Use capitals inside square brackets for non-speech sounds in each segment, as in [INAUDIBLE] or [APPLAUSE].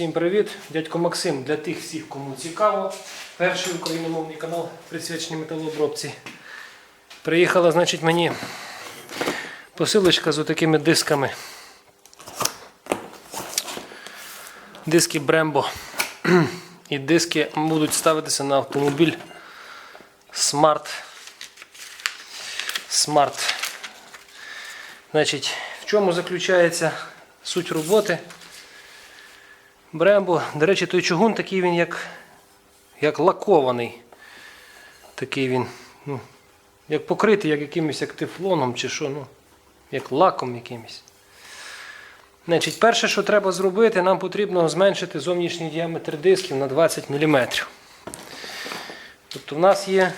Всім привіт! Дядько Максим для тих всіх, кому цікаво. Перший україномовний канал присвячений металообробці. Приїхала, значить, мені посилочка з отакими дисками. Диски Brembo. І диски будуть ставитися на автомобіль Smart. Smart. Значить, в чому заключається суть роботи? Брембо, до речі, той чугун такий він як, як лакований. Такий він, ну, як покритий, як якимось як тефлоном чи що, ну, як лаком якимось. Значить, перше, що треба зробити, нам потрібно зменшити зовнішній діаметр дисків на 20 мм. Тобто в нас є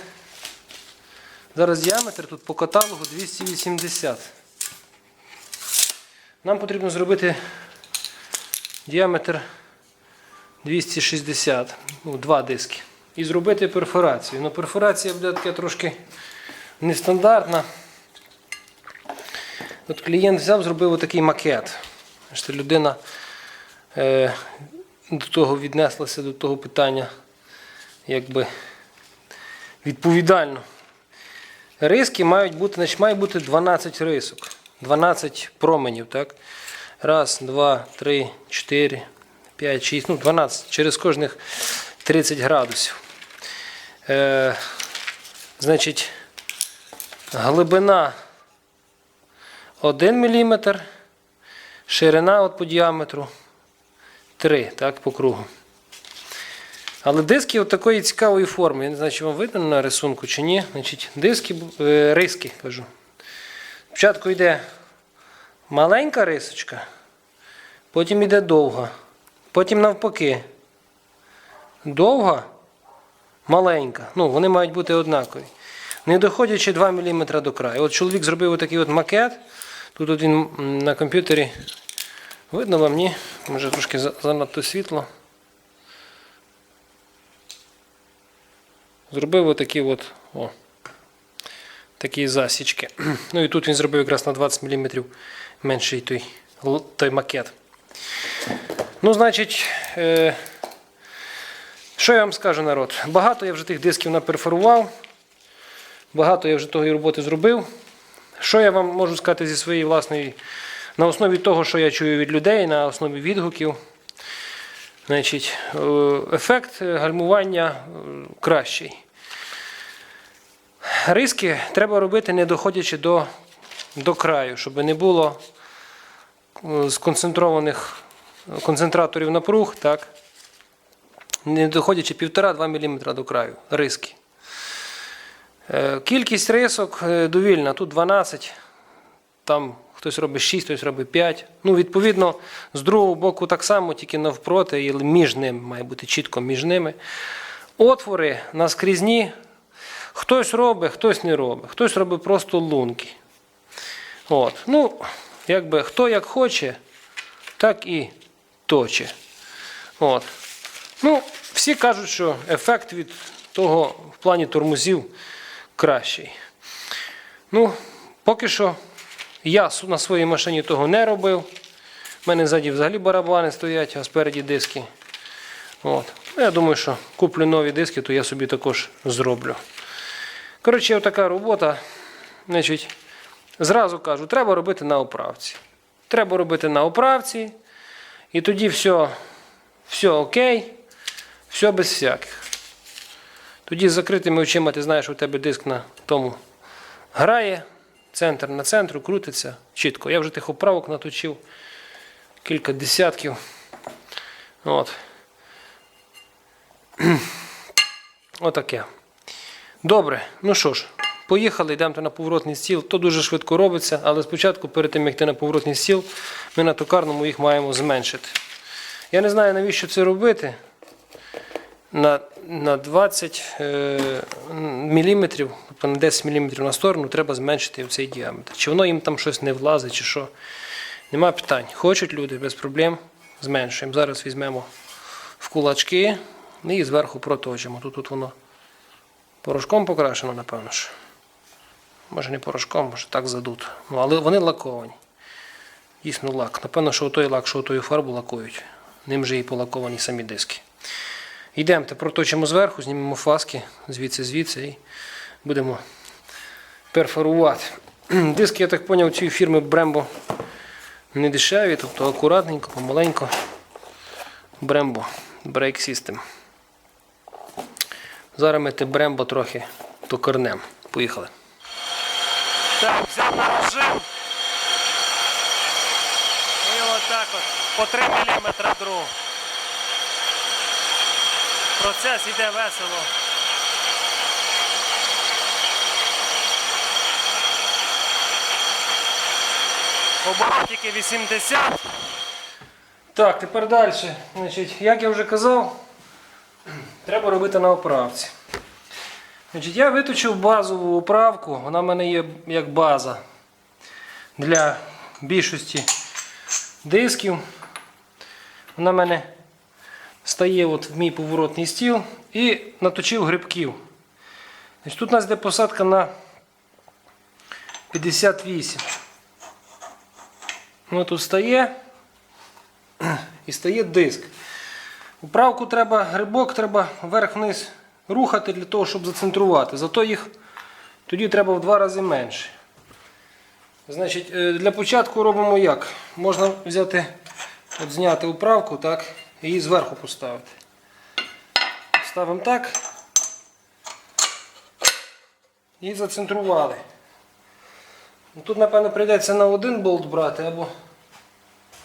зараз діаметр тут по каталогу 280. Нам потрібно зробити діаметр 260, ну, два диски. І зробити перфорацію. Ну, перфорація буде така трошки нестандартна. От клієнт взяв, зробив отакий макет. Що людина е, до того віднеслася до того питання якби відповідально. Риски мають бути, значить, має бути 12 рисок, 12 променів. Так? Раз, два, три, чотири, п'ять, шість, ну 12, через кожних 30 градусів. Е, значить, глибина 1 мм, ширина от по діаметру 3, так, по кругу. Але диски от такої цікавої форми. Я не знаю, чи вам видно на рисунку чи ні. Значить, диски, е, риски кажу. Спочатку йде маленька рисочка, потім йде довга, потім навпаки. Довга, маленька. Ну, вони мають бути однакові. Не доходячи 2 мм до краю. От чоловік зробив отакий от макет. Тут от він на комп'ютері. Видно вам, ні? Може трошки занадто світло. Зробив отакі от, о, такі засічки. [CLEARS THROAT] Ну і тут він зробив якраз на 20 мм менший той, той макет. Ну, значить, е, що я вам скажу, народ? Багато я вже тих дисків наперфорував, багато я вже тої роботи зробив. Що я вам можу сказати зі своєї власної, на основі того, що я чую від людей, на основі відгуків. Значить, е, ефект гальмування е, кращий. Риски треба робити, не доходячи до, до краю, щоб не було е, сконцентрованих концентраторів напруг, так, не доходячи 1,5-2 мм до краю. Риски. Е, Кількість рисок е, довільна. Тут 12, там хтось робить 6, хтось робить 5. Ну, відповідно, з другого боку так само, тільки навпроти, і між ними має бути чітко між ними. Отвори наскрізні. Хтось робить, хтось не робить. Хтось робить просто лунки. От. Ну, якби хто як хоче, так і точе. От. Ну, всі кажуть, що ефект від того в плані тормозів кращий. Ну, поки що я на своїй машині того не робив. У мене ззаді взагалі барабани стоять, а спереді диски. От. Ну, Я думаю, що куплю нові диски, то я собі також зроблю. Коротше, така робота. Значить, зразу кажу, треба робити на оправці. Треба робити на оправці. І тоді все, все окей, все без всяких. Тоді з закритими очима ти знаєш, у тебе диск на тому грає, центр на центру, крутиться чітко. Я вже тих оправок наточив кілька десятків. От. [CLEARS THROAT] Отаке. Добре, ну що ж, поїхали, йдемо на поворотний стіл. То дуже швидко робиться, але спочатку, перед тим як йти на поворотний стіл, ми на токарному їх маємо зменшити. Я не знаю, навіщо це робити. На, на 20 е, міліметрів, тобто на 10 міліметрів на сторону, треба зменшити цей діаметр. Чи воно їм там щось не влазить, чи що. Нема питань. Хочуть люди без проблем, зменшуємо. Зараз візьмемо в кулачки і зверху проточимо. Тут, тут воно порошком покрашено, напевно. ж. Може не порошком, може так задут. Ну, але вони лаковані. Дійсно лак. Напевно, що той лак, що тою фарбу лакують. ним же і полаковані самі диски. Йдемте, проточимо зверху, знімемо фаски звідси, звідси і будемо перфорувати. [CLEARS THROAT] Диски, я так зрозумів, цієї фірми Brembo не дешеві, тобто акуратненько, помаленько. Brembo Brake System. Зараз ми те Brembo трохи токарнем. Поїхали. Так, взяв на режим. І отак от по 3 мм друг. Процес йде весело. Оборотики 80. Так, тепер далі. Значить, як я вже казав, треба робити на оправці. Значить, я виточив базову оправку, вона в мене є як база для більшості дисків. Вона в мене стає от в мій поворотний стіл і наточив грибків. Значить, тут у нас йде посадка на 58. Ну, тут стає і стає диск. Управку треба, грибок треба вверх-вниз рухати для того, щоб зацентрувати. Зато їх тоді треба в два рази менше. Значить, е, для початку робимо як? Можна взяти, от зняти управку, так, і її зверху поставити. Ставимо так. І зацентрували. Ну, Тут, напевно, прийдеться на один болт брати або,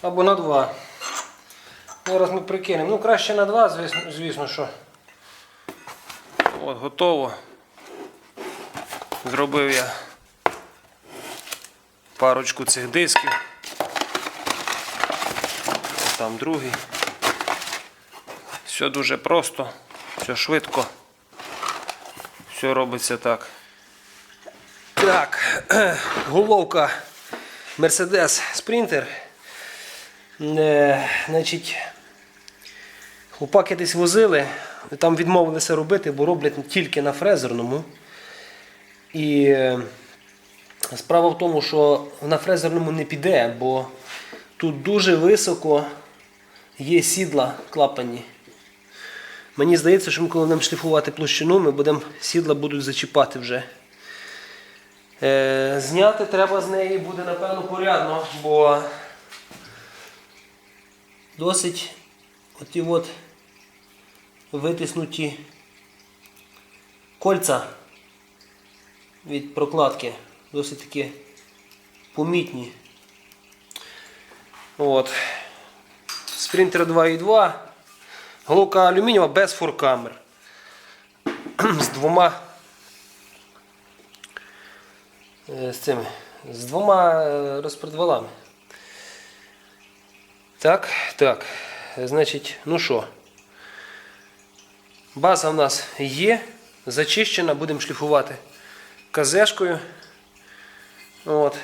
або на два. Зараз ми прикинемо. Ну, краще на два, звісно, звісно що. От, готово. Зробив я парочку цих дисків. Ось Там другий. Все дуже просто, все швидко. Все робиться так. Так, [CLEARS THROAT] головка Mercedes Sprinter. Е, значить, хлопаки десь возили, там відмовилися робити, бо роблять тільки на фрезерному. І е, справа в тому, що на фрезерному не піде, бо тут дуже високо є сідла клапані. Мені здається, що ми коли будемо шліфувати площину, ми будемо сідла будуть зачіпати вже. Е, зняти треба з неї буде, напевно, порядно, бо досить оті от витиснуті кольця від прокладки, досить таки помітні. От. Спринтер 2.2. Головка алюмінієва без форкамер. [CLEARS THROAT] З двома е, з цими, з двома е, розпредвалами. Так, так. Значить, ну що, база в нас є, зачищена, будемо шліфувати казешкою. От.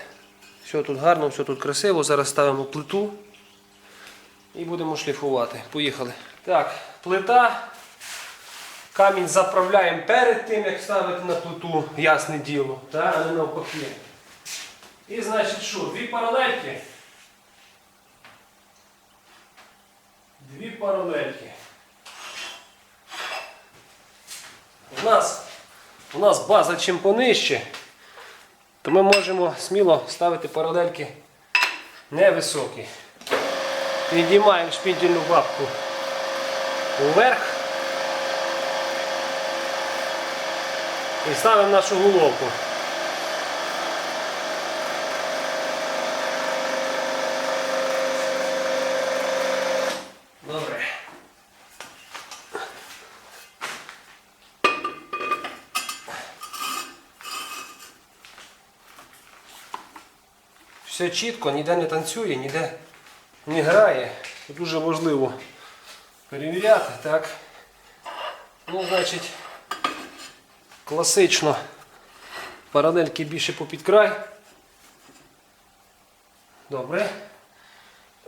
Все тут гарно, все тут красиво. Зараз ставимо плиту і будемо шліфувати. Поїхали. Так, плита. Камінь заправляємо перед тим, як ставити на плиту, ясне діло, та, а не навпаки. І значить що, дві паралельки. Дві паралельки. У нас, у нас база чим понижче, то ми можемо сміло ставити паралельки невисокі. Підіймаємо шпіндільну бабку вверх і ставимо нашу головку. Добре. Все чітко, ніде не танцює, ніде не грає. Це дуже важливо перевіряти, так? Ну, значить, класично паралельки більше попід край. Добре.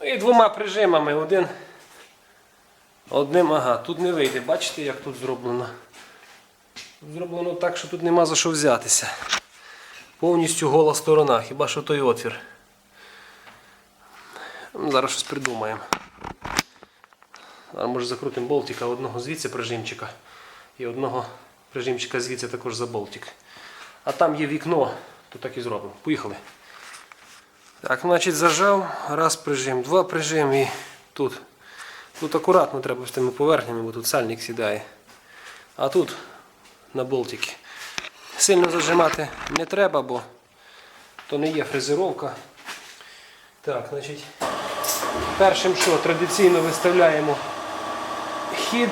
Ну і двома прижимами. Один. Одним, ага, тут не вийде. Бачите, як тут зроблено? Тут зроблено так, що тут нема за що взятися. Повністю гола сторона, хіба що той отвір. Ну, Зараз щось придумаємо. А може закрутимо болтика одного звідси прижимчика і одного прижимчика звідси також за болтик. А там є вікно, то так і зробимо. Поїхали. Так, значить зажав, раз прижим, два прижим і тут. Тут акуратно треба з тими поверхнями, бо тут сальник сідає. А тут на болтики. Сильно зажимати не треба, бо то не є фрезеровка. Так, значить, першим що традиційно виставляємо хід.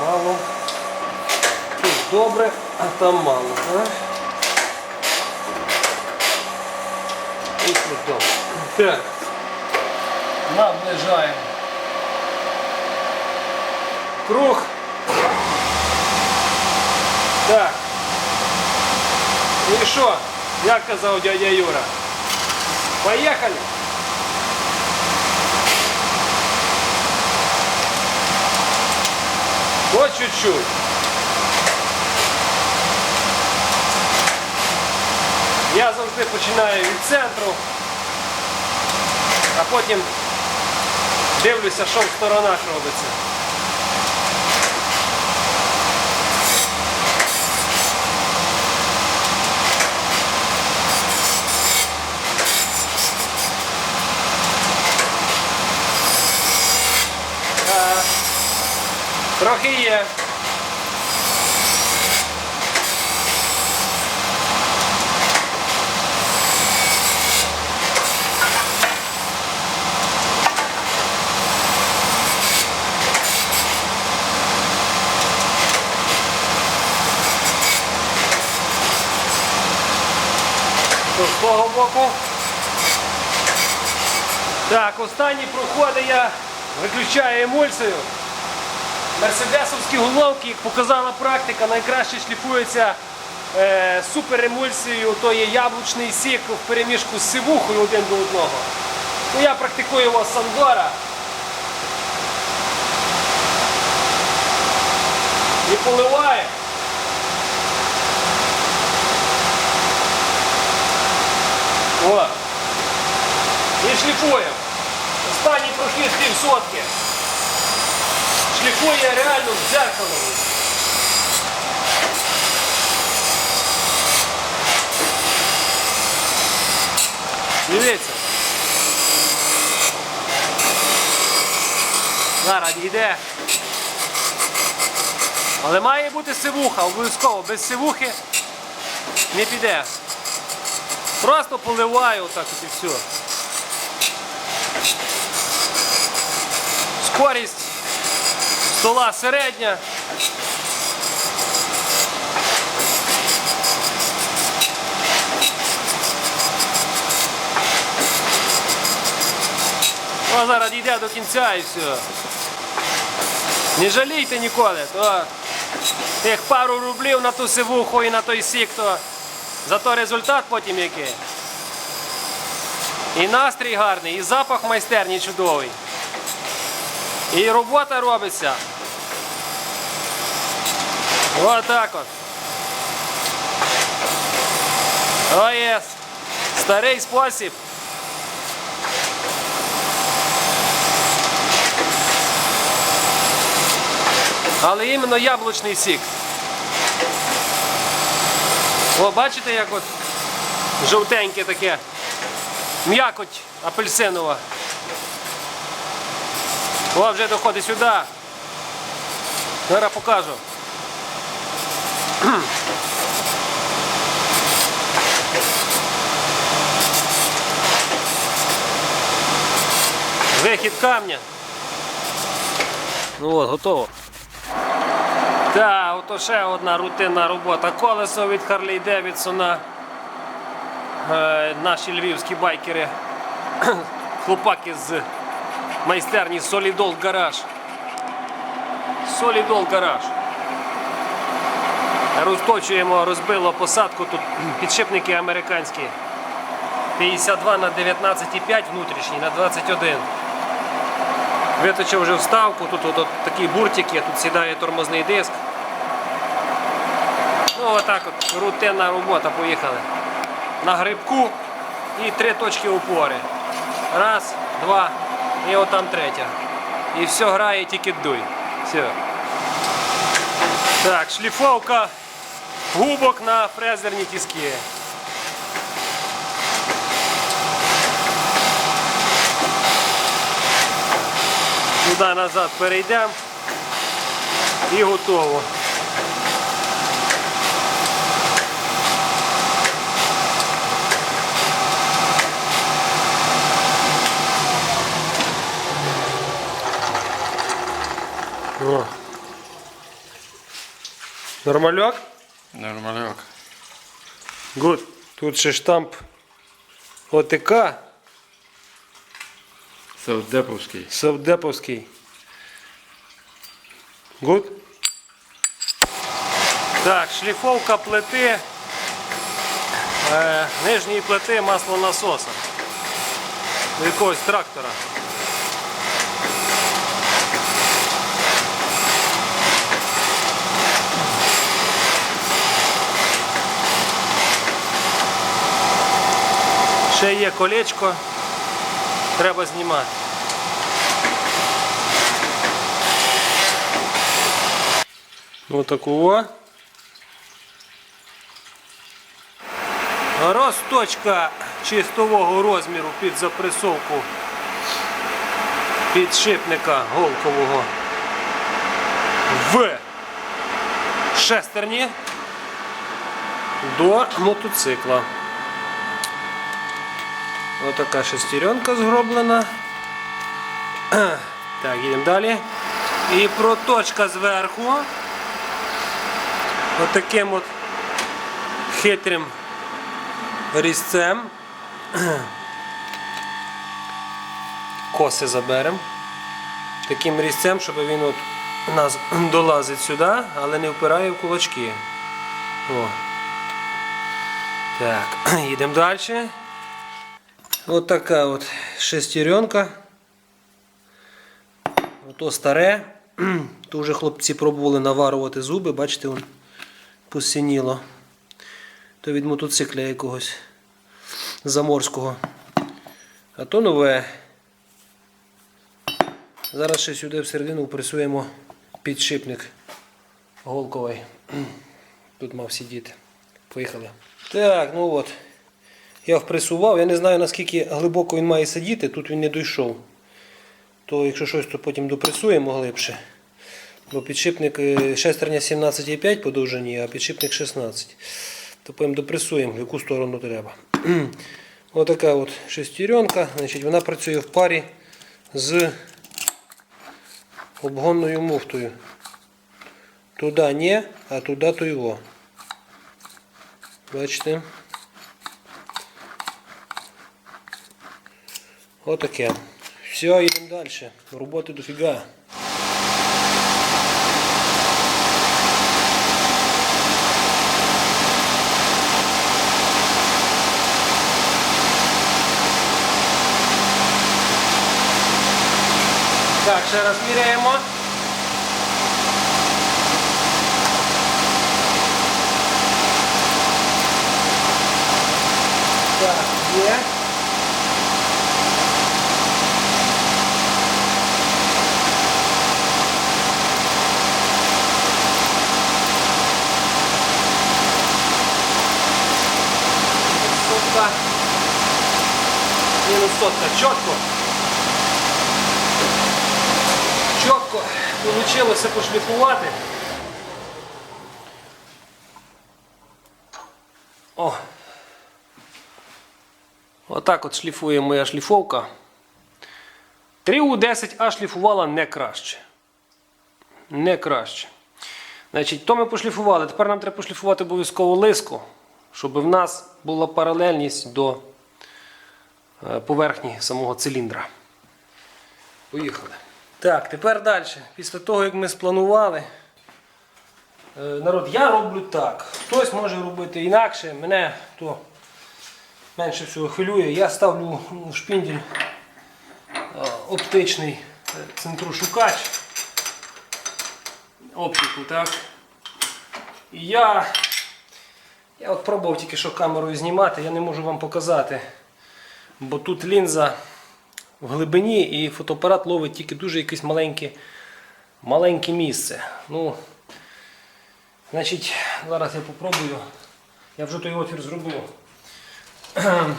Мало. Тут добре, а там мало. Так? І тут. Наближаємо. Круг. Так. І що? Як казав дядя Юра? Поїхали. По чуть-чуть. Я завжди починаю від центру, а потім дивлюся, що в сторонах робиться. Трохи є. З того боку. Так, останні проходи я виключаю емульсію. Мерседесовські головки, як показала практика, найкраще шліфуються е, суперемульсією, то є яблучний сік в переміжку з сивухою один до одного. Ну, я практикую його з Сандора. І поливаю. О. І шліфуємо. Останній прохід пів сотки. Шліфує реально в дзеркало. Дивіться. Зараз йде. Але має бути сивуха, обов'язково. Без сивухи не піде. Просто поливаю отак от і все. Скорість стола середня. О, зараз дійде до кінця і все. Не жалійте ніколи, то тих пару рублів на ту сивуху і на той сік, то зато результат потім який. І настрій гарний, і запах майстерні чудовий. І робота робиться. Отак от. О, єс. Старий спосіб. Але іменно яблучний сік. О, бачите, як от жовтеньке таке. М'якоть апельсинова. О, вже доходить сюди. Зараз покажу. Вихід камня. Ну от, готово. Так, ото ще одна рутинна робота. Колесо від Харлей Девідсона. Е, наші львівські байкери. [COUGHS] Хлопаки з майстерні Solidol Garage. Solidol Garage. Розточуємо, розбило посадку. Тут підшипники американські. 52 на 19,5 внутрішній на 21. Виточив вже вставку, тут от, от такі буртики, тут сідає тормозний диск. Ну, отак от рутинна робота, поїхали. На грибку і три точки опори. Раз, два, і отам третя. І все грає, тільки дуй. Все. Так, шліфовка губок на фрезерні тіски. Туди назад перейдемо і готово. О. Нормальок? Нормальок. Гуд. Тут ще штамп ОТК Совдеповський. Совдеповський. Гуд. Так, шліфовка плити е, нижньої плити маслонасоса. До якогось трактора. Ще є колечко, треба знімати. Отакого. Розточка чистового розміру під запресовку підшипника голкового в шестерні до мотоцикла. Отака шестеренка зроблена. [CLEARS THROAT] Так, їдемо далі. І проточка зверху. Отаким от хитрим різцем. Коси заберемо. Таким різцем, [CLEARS THROAT] щоб він от у нас [CLEARS THROAT] долазить сюди, але не впирає в кулачки. О. Так, їдемо далі. От така от шестеренка. Ото старе. [CLEARS THROAT] То вже хлопці пробували наварувати зуби, бачите, вон посиніло. То від мотоцикля якогось заморського. А то нове. Зараз ще сюди всередину пресуємо підшипник голковий. [CLEARS THROAT] Тут мав сидіти. Поїхали. Так, ну от. Я впресував, я не знаю наскільки глибоко він має сидіти, тут він не дійшов. То якщо щось, то потім допресуємо глибше. Бо підшипник е, шестерня 17,5 по довжині, а підшипник 16. То потім допресуємо, в яку сторону треба. [CLEARS THROAT] Отака от шестеренка. Значить, вона працює в парі з обгонною муфтою. Туди ні, а туди то його. Бачите? Отаке. Все, йдемо далі. Роботи дофіга. Так, ще раз. Так, є. Сотка. Мінус сотка. Чітко. Чітко вийшло пошліфувати. О. Отак от шліфує моя шліфовка. 3У10А шліфувала не краще. Не краще. Значить, то ми пошліфували. Тепер нам треба пошліфувати обов'язково лиску, щоб в нас була паралельність до поверхні самого циліндра. Поїхали. Так, тепер далі. Після того, як ми спланували, е, народ, я роблю так. Хтось може робити інакше, мене то менше всього хвилює. Я ставлю в шпіндель е, оптичний е, центрушукач. Оптику, так. І я Я от пробував тільки що камерою знімати, я не можу вам показати. Бо тут лінза в глибині і фотоапарат ловить тільки дуже якесь маленьке, маленьке місце. Ну, значить, зараз я попробую. Я вже той отвір зробив. [CLEARS THROAT]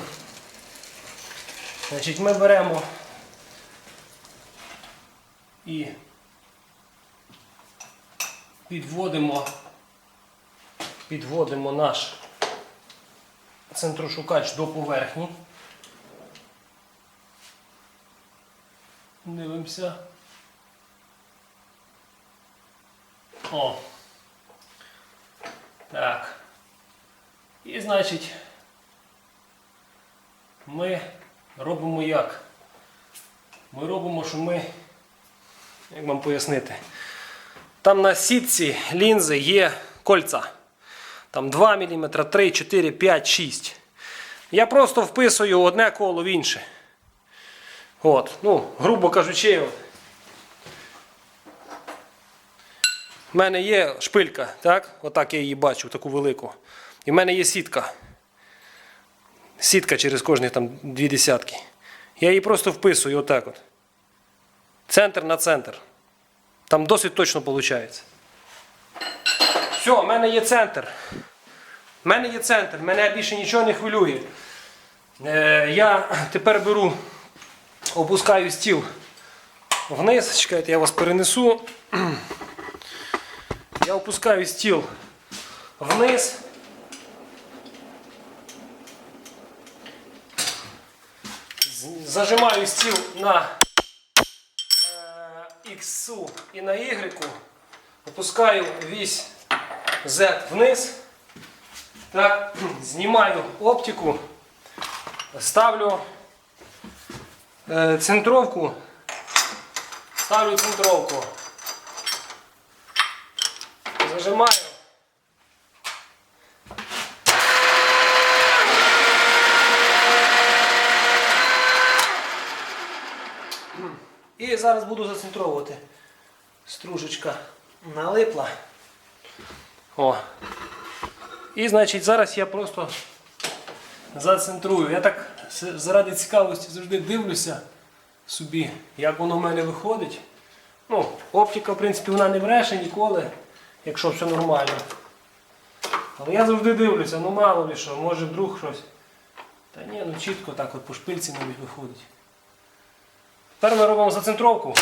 Значить, ми беремо і підводимо, підводимо наш центрошукач до поверхні. Дивимося. О. Так. І значить, ми робимо як? Ми робимо, що ми, як вам пояснити, там на сітці лінзи є кольця. Там 2 мм, 3, 4, 5, 6. Я просто вписую одне коло в інше. От, ну, грубо кажучи, в мене є шпилька, так? Отак я її бачу, таку велику. І в мене є сітка. Сітка через кожні там дві десятки. Я її просто вписую отак от. Центр на центр. Там досить точно виходить. Все, в мене є центр. В мене є центр, мене більше нічого не хвилює. Е, я тепер беру, опускаю стіл вниз. Чекайте, я вас перенесу. Я опускаю стіл вниз. Зажимаю стіл на е, X і на Y. Опускаю вісь Z вниз. Так, [CLEARS THROAT] знімаю оптику, ставлю е, центровку, ставлю центровку, зажимаю. І зараз буду зацентровувати. Стружечка налипла. О. І значить зараз я просто зацентрую. Я так заради цікавості завжди дивлюся собі, як воно в мене виходить. Ну, оптика, в принципі, вона не бреше ніколи, якщо все нормально. Але я завжди дивлюся, ну мало ли що, може вдруг щось. Та ні, ну чітко так от по шпильці навіть виходить. Тепер ми робимо зацентровку.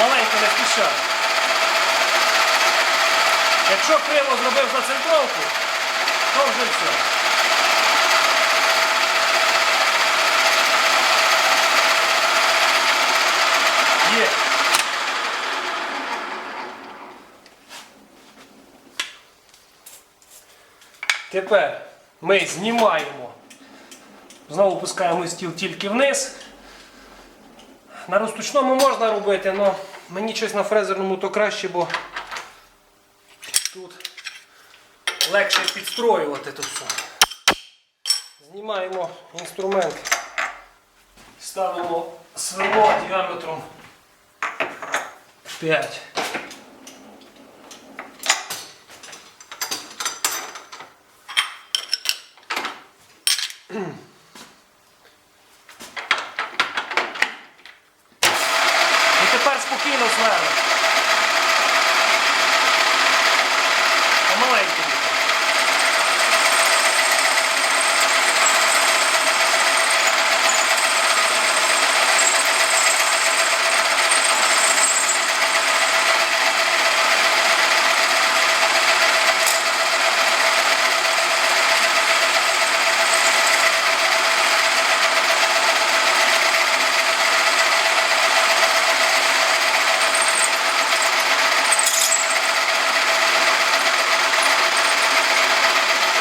Маленько не спіша. Якщо криво зробив зацентровку, все. Є. Тепер ми знімаємо. Знову пускаємо стіл тільки вниз. На розтучному можна робити, але мені щось на фрезерному то краще, бо тут легше підстроювати тут все. Знімаємо інструмент, ставимо сверло діаметром 5. І тепер спокійно сверло. Помаленьку.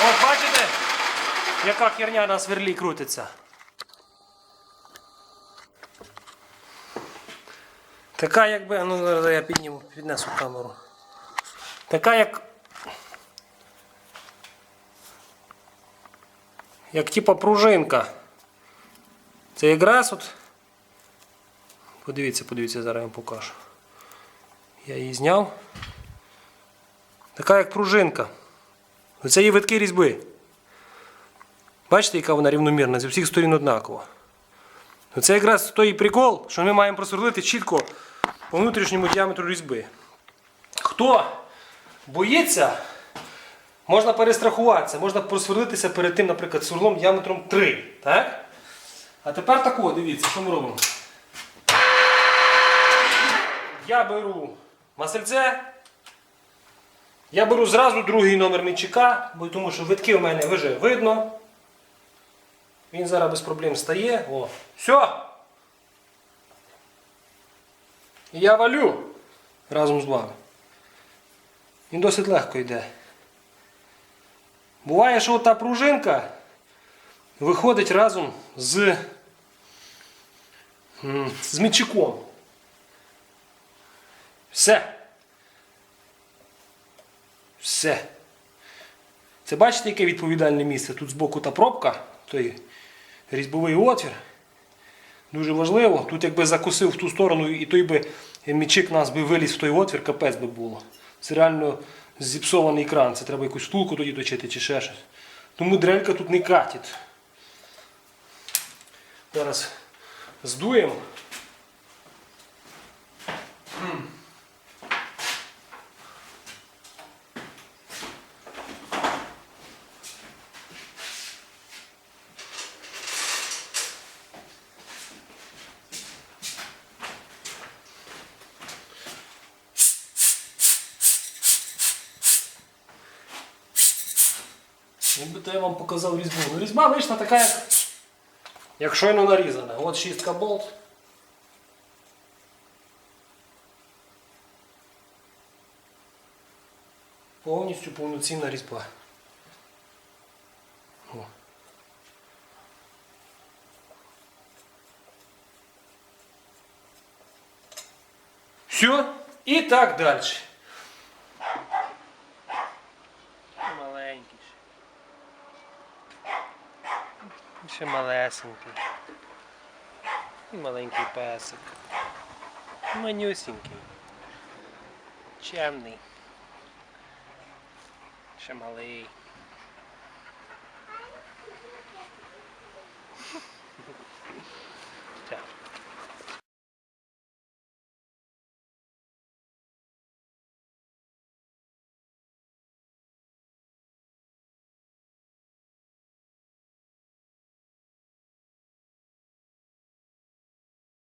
От бачите, яка херня на сверлі крутиться. Така якби, ну зараз я підніму, піднесу камеру. Така як. Як типа пружинка. Це якраз от. Подивіться, подивіться, зараз я вам покажу. Я її зняв. така як пружинка. Оце є витки різьби. Бачите, яка вона рівномірна, зі всіх сторін однакова. Це якраз той прикол, що ми маємо просверлити чітко по внутрішньому діаметру різьби. Хто боїться, можна перестрахуватися, можна просверлитися перед тим, наприклад, сверлом діаметром 3. Так? А тепер тако, дивіться, що ми робимо. Я беру масельце. Я беру зразу другий номер мічика, бо тому що витки у мене вже видно. Він зараз без проблем стає. О, все. Я валю разом з вами. Він досить легко йде. Буває, що та пружинка виходить разом з, з мічиком. Все. Все. Це бачите, яке відповідальне місце? Тут збоку та пробка, той різьбовий отвір. Дуже важливо. Тут якби закусив в ту сторону і той би мічик нас би виліз в той отвір, капець би було. Це реально зіпсований кран. Це треба якусь втулку тоді точити чи ще щось. Тому дрелька тут не катить. Зараз здуємо. Якби вам різьбу. Ну, різьба вийшла така, як, як щойно нарізана. От шістка болт. Повністю повноцінна різьба. О. Все. І так далі. малесенький. І маленький песик. Манюсінький. Чемний. Ще малий.